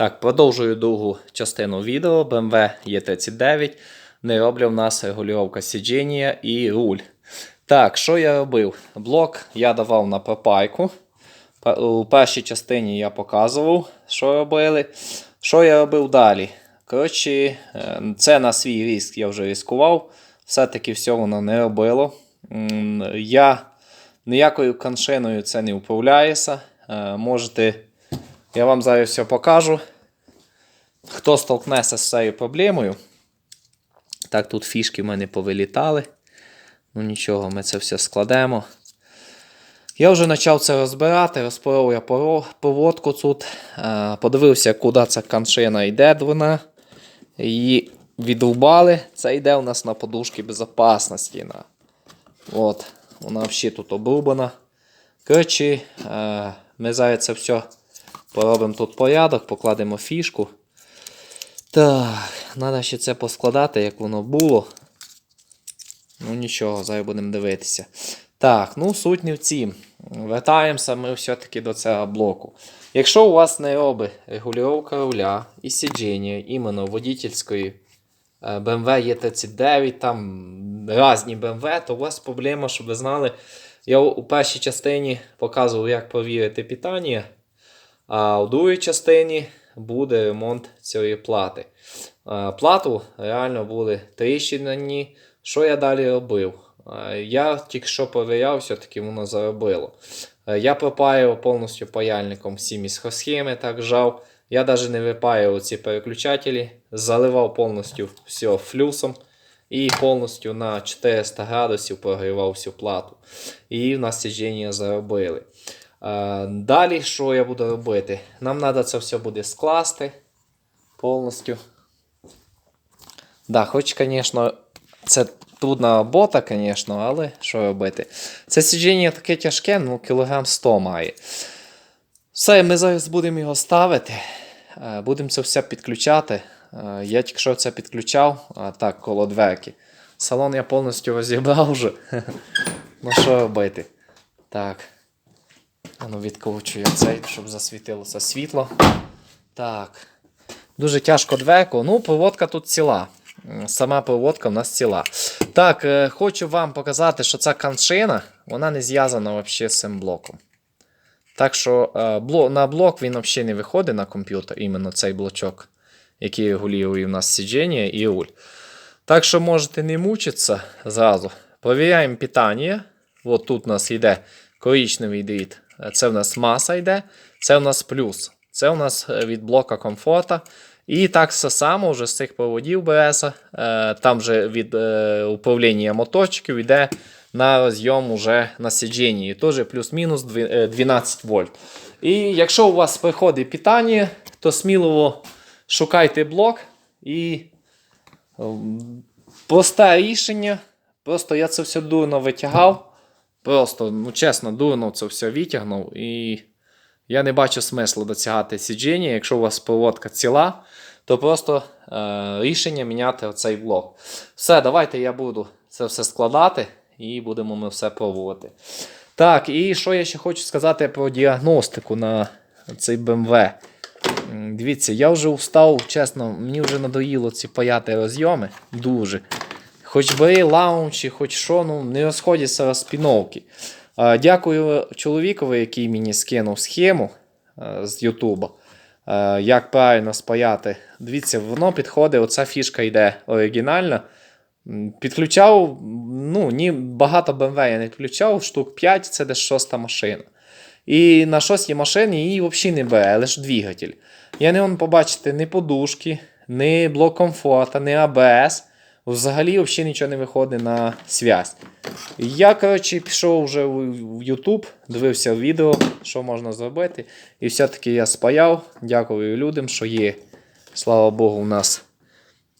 Так, продовжую другу частину відео. BMW E39. Не роблю в нас регулювання сидження і руль. Так, що я робив? Блок я давав на пропайку. У першій частині я показував, що робили. Що я робив далі? Коротше, е, це на свій риск я вже ризикував. Все-таки все воно не робило. Я ніякою коншиною це не управляється. Е, Можете, я вам зараз все покажу. Хто столкнеться з цією проблемою? Так, тут фішки в мене повилітали. Ну нічого, ми це все складемо. Я вже почав це розбирати, розпоров я проводку тут. е, Подивився, куди ця коншина йде вона. Її відрубали. Це йде у нас на подушки безпечності. От, вона взагалі тут обрубана. Коротше, е, ми зараз це все поробимо тут порядок, покладемо фішку. Так, треба ще це поскладати, як воно було. Ну нічого, зараз будемо дивитися. Так, ну суть не в цім. Вертаємося ми все-таки до цього блоку. Якщо у вас не робить регулювання руля і сидження іменно водительської е, BMW E39, там різні BMW, то у вас проблема, щоб ви знали. Я у першій частині показував, як провірити питання, а у другій частині буде ремонт цієї плати. Плату реально були тріщини. Що я далі робив? Я тільки що перевіряв, все-таки воно заробило. Я пропаював повністю паяльником всі місхосхеми, так жав. Я навіть не випаював ці переключателі, заливав повністю все флюсом і повністю на 400 градусів прогрівав всю плату. І в нас сидження заробили. Е, Далі, що я буду робити? Нам треба це все буде скласти повністю. Да, хоч, звісно, це трудна робота, звісно, але що робити? Це сидження таке тяжке, ну кілограм 100 має. Все, ми зараз будемо його ставити. Е, Будемо це все підключати. Е, Я тільки що це підключав, а так, коло дверки. Салон я повністю розібрав вже. Ну що робити? Так. Ну відкручую цей, щоб засвітилося світло. Так. Дуже тяжко дверку. Ну, проводка тут ціла. Сама проводка в нас ціла. Так, е, хочу вам показати, що ця каншина, вона не зв'язана взагалі з цим блоком. Так що е, на блок він взагалі не виходить на комп'ютер, іменно цей блочок, який регулює у нас сидження і руль. Так що можете не мучитися зразу. Провіряємо питання. От тут у нас йде коричневий дріт. Це в нас маса йде, це в нас плюс. Це у нас е, від блока комфорта. І так само вже з цих проводів береться. Е, Там вже від е, управління моточків йде на розйом уже на сидженні. Теж плюс-мінус е, 12 вольт. І якщо у вас приходить питання, то сміливо шукайте блок і просте рішення. Просто я це все дурно витягав. Просто, ну чесно, дурно це все витягнув. І я не бачу смислу досягати сидження. Якщо у вас проводка ціла, то просто е, рішення міняти оцей блок. Все, давайте я буду це все складати і будемо ми все пробувати. Так, і що я ще хочу сказати про діагностику на цей BMW. Дивіться, я вже устав, чесно, мені вже надоїло ці паяти розйоми. Дуже. Хоч бери лаунчі, хоч що, ну не розходяться розпіновки. Дякую чоловікові, який мені скинув схему е, з Ютуба. Е, Як правильно спаяти. Дивіться, воно підходить, оця фішка йде оригінальна. Підключав, ну, ні, багато BMW я не підключав, штук 5, це десь шоста машина. І на шостій машині її взагалі не бере, лише двигатель. Я не можу побачити ні подушки, ні блок комфорта, ні АБС. Взагалі взагалі нічого не виходить на связь. Я, коротше, пішов вже в YouTube, дивився відео, що можна зробити. І все-таки я спаяв. Дякую людям, що є. Слава Богу, у нас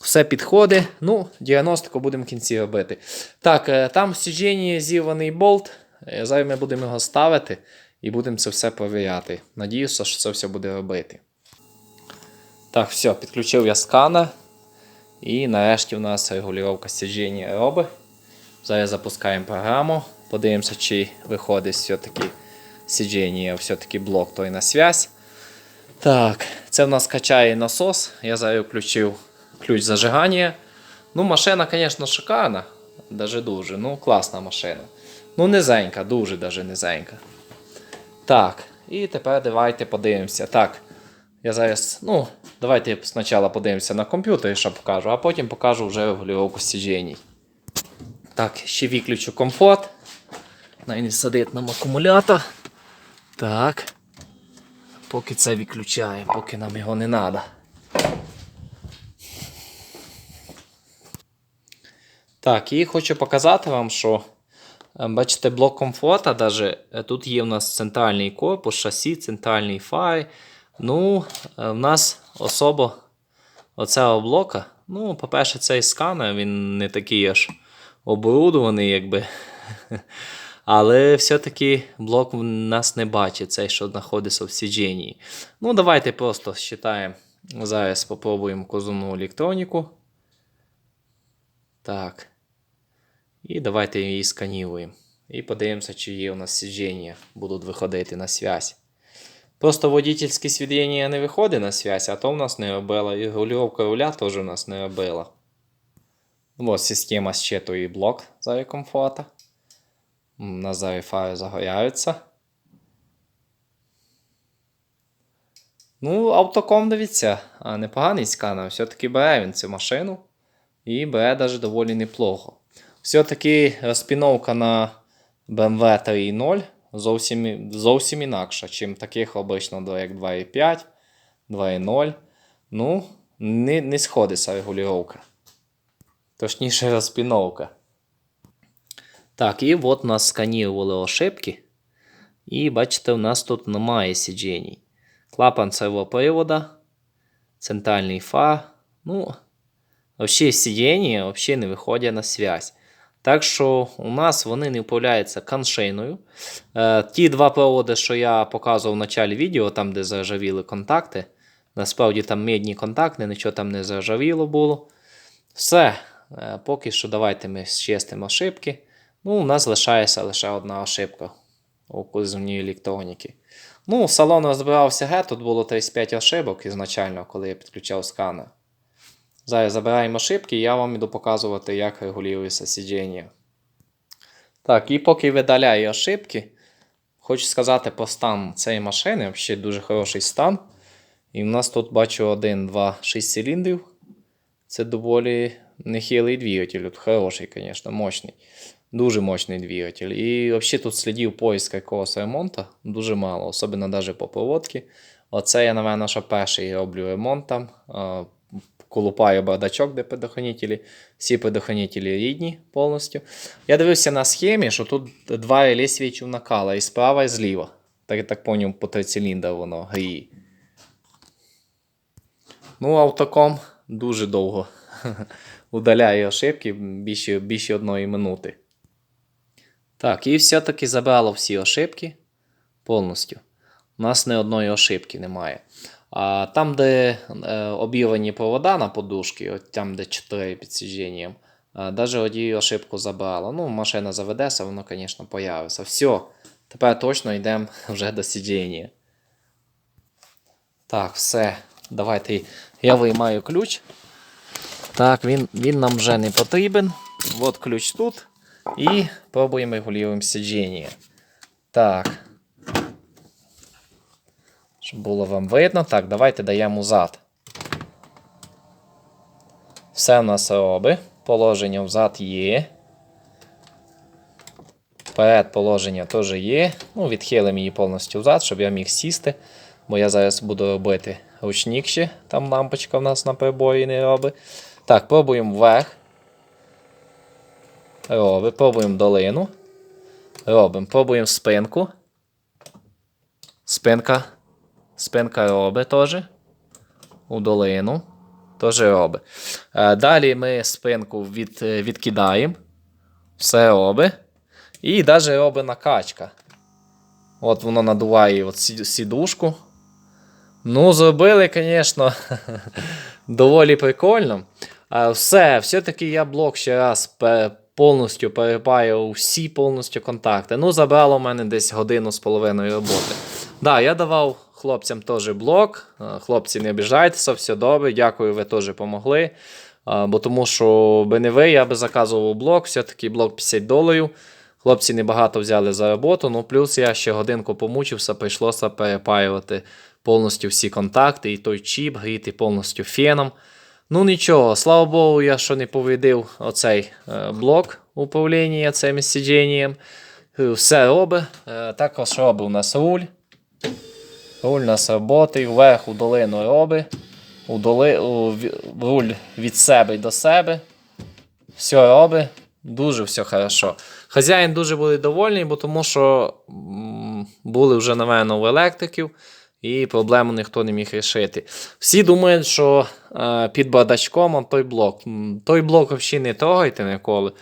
все підходить. Ну, діагностику будемо в кінці робити. Так, е, там в сідженні зірваний болт. Е, Зараз ми будемо його ставити і будемо це все перевіряти. Надіюся, що це все буде робити. Так, все, підключив я сканер. І нарешті у нас регулювання сидження робить. Зараз запускаємо програму. Подивимося, чи виходить все-таки сидження, все-таки блок той на связь. Так, це в нас качає насос. Я зараз включив ключ зажигання. Ну, машина, звісно, шикарна. Даже дуже. Ну, класна машина. Ну, низенька, дуже даже низенька. Так, і тепер давайте подивимося. Так, я зараз, ну, давайте спочатку подивимося на комп'ютері, що покажу, а потім покажу вже регулювання сиджень. Так, ще виключу комфорт. Найне сидить нам акумулятор. Так. Поки це відключаємо, поки нам його не треба. Так, і хочу показати вам, що е, бачите, блок комфорта, даже, е, тут є в нас центральний корпус, шасі, центральний фай. Ну, е, в нас особо оцього блока. Ну, по-перше, цей сканер, він не такий аж оборудований, якби. Але все-таки блок в нас не бачить, цей, що знаходиться в сідженні. Ну, давайте просто считаємо. Зараз спробуємо козуну електроніку. Так. І давайте її сканіруємо. І подивимося, чи є у нас сідження будуть виходити на связь. Просто водительське свідчення не виходить на связь, а то в нас не робила. І регулювання руля теж у нас не робила. Ось система щитує блок за комфорта. Зараз фари загоряються. Ну, автоком дивіться, а непоганий сканер. Все-таки бере він цю машину. І бере навіть доволі неплохо. Все-таки розпіновка на BMW 3.0 зовсім, зовсім інакша, чим таких обично як 2.5, 2.0. Ну, не, не сходиться регулювання. Точніше, розпіновка. Так, і от нас сканірували ошибки. І бачите, у нас тут немає сиджень. Клапан сервопривода, центральний фар. Ну, взагалі сидіння взагалі не виходять на связь. Так що у нас вони не управляються каншейною. Е, ті два проводи, що я показував в началі відео, там де заржавіли контакти. Насправді там медні контакти, нічого там не заржавіло було. Все. Е, поки що давайте ми зчистимо ошибки. Ну, у нас лишається лише одна ошибка у кузовній електроніки. Ну, салон розбирався геть, тут було 35 ошибок ізначально, коли я підключав сканер. Зараз забираємо ошибки і я вам іду показувати, як регулюється сидження. Так, і поки видаляю ошибки, хочу сказати про стан цієї машини. Взагалі дуже хороший стан. І в нас тут бачу 1, 2, 6 циліндрів. Це доволі нехилий двигатель. От хороший, звісно, мощний. Дуже мощний двигатель. І взагалі тут слідів поиска якогось ремонту дуже мало, особливо навіть по проводці. Оце я, напевно, що перший роблю ремонт там. Колупаю бардачок, де предохранителі. Всі предохранителі рідні повністю. Я дивився на схемі, що тут два релі свічів накала, і справа, і зліва. Так я так поняв, по три воно гріє. Ну, автоком дуже довго удаляє ошибки більше, більше одної минути. Так, і все-таки забрало всі ошибки повністю. У нас не одної ошибки немає. Там, де е, обірвані провода на подушки, от там, де 4 під сидженням, е, навіть одію ошибку забрало. Ну, машина заведеться, воно, звісно, появиться. Все, тепер точно йдемо вже до сидження. Так, все. Давайте я виймаю ключ. Так, він, він нам вже не потрібен. От ключ тут. І пробуємо регулюємо сидження. Так. Щоб було вам видно. Так, давайте даємо зад. Все в нас робить. Положення взад є. Вперед положення теж є. Ну, відхилимо її повністю взад, щоб я міг сісти. Бо я зараз буду робити ручник ще. Там лампочка в нас на приборі не робить. Так, пробуємо вверх. Робимо, пробуємо долину. Робимо, пробуємо спинку. Спинка. Спинка робить теж. У долину. Теж робить. Е, Далі ми спинку від, е, відкидаємо. Все робить. І навіть робить накачка. От воно надуває от сідушку. Ну, зробили, звісно, доволі прикольно. Все, все-таки я блок ще раз повністю перепаяв всі повністю контакти. Ну, забрало в мене десь годину з половиною роботи. Да, я давав хлопцям теж блок. Е, Хлопці, не обіжайтеся, все добре. Дякую, ви теж допомогли. Е, Бо тому що би не ви, я би заказував блок, все-таки блок 50 доларів. Хлопці небагато взяли за роботу, ну плюс я ще годинку помучився, прийшлося перепаювати повністю всі контакти, і той чіп, гріти повністю феном. Ну нічого, слава Богу, я що не повідив оцей е, блок управління цим сидінням. Все робить. Також робить у нас руль. Руль у нас роботи, вверх у долину робить. У доли, у, руль від себе до себе. Все робить. Дуже все хорошо. Хазяїн дуже були довольний, бо тому що були вже на мене у електриків, і проблему ніхто не міг рішити. Всі думають, що е, під бардачком той блок. Той блок взагалі не трогайте ніколи.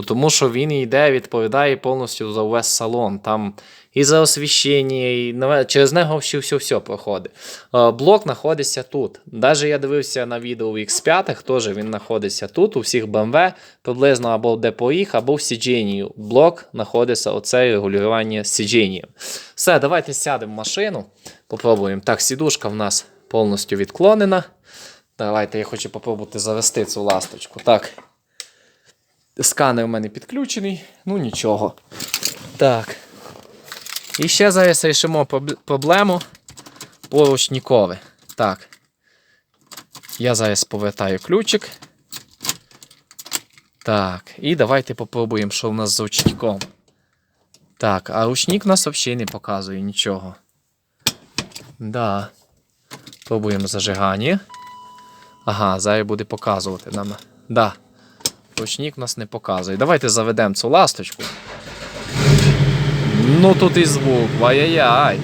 Бо тому що він йде, відповідає повністю за весь салон. Там і за освіщення, і через нього все, все, все проходить. Е, Блок знаходиться тут. Навіть я дивився на відео у X5, теж він знаходиться тут, у всіх BMW, приблизно або в депоїх, або в сідженні. Блок знаходиться оце регулювання сідженням. Все, давайте сядемо в машину. Попробуємо. Так, сідушка в нас повністю відклонена. Давайте я хочу попробувати завести цю ласточку. Так. Сканер у мене підключений, ну нічого. Так. І ще зараз рішимо проблему поручникове. Так. Я зараз повертаю ключик. Так, і давайте попробуємо, що в нас з ручником. Так, а ручник нас взагалі не показує нічого. Да. Пробуємо зажигання. Ага, зараз буде показувати нам. Да. Ручник нас не показує. Давайте заведемо цю ласточку. Ну тут і звук, ай-яй-яй.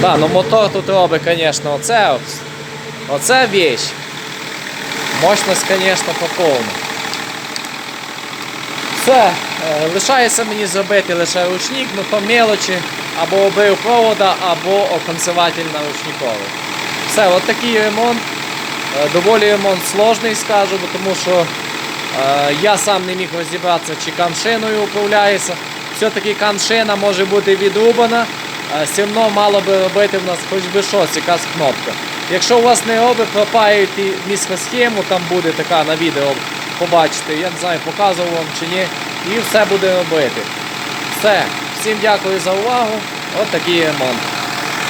Да, ну мотор тут робить, звісно, оце. Оце вещь. Мощність, звісно, по. Все, е, лишається мені зробити лише ручник, ну то мелочі, або обрив провода, або оконсерватель на ручниковий. Все, от такий ремонт. Е, Доволі ремонт сложний, скажу, тому що е, я сам не міг розібратися, чи каншиною управляється. Все-таки каншина може бути відрубана, е, одно мало би робити в нас хоч би щось, якась кнопка. Якщо у вас не робить, пропаюєте мікросхему, там буде така на відео, побачите, я не знаю, показував вам чи ні, і все буде робити. Все, всім дякую за увагу. От такий ремонт.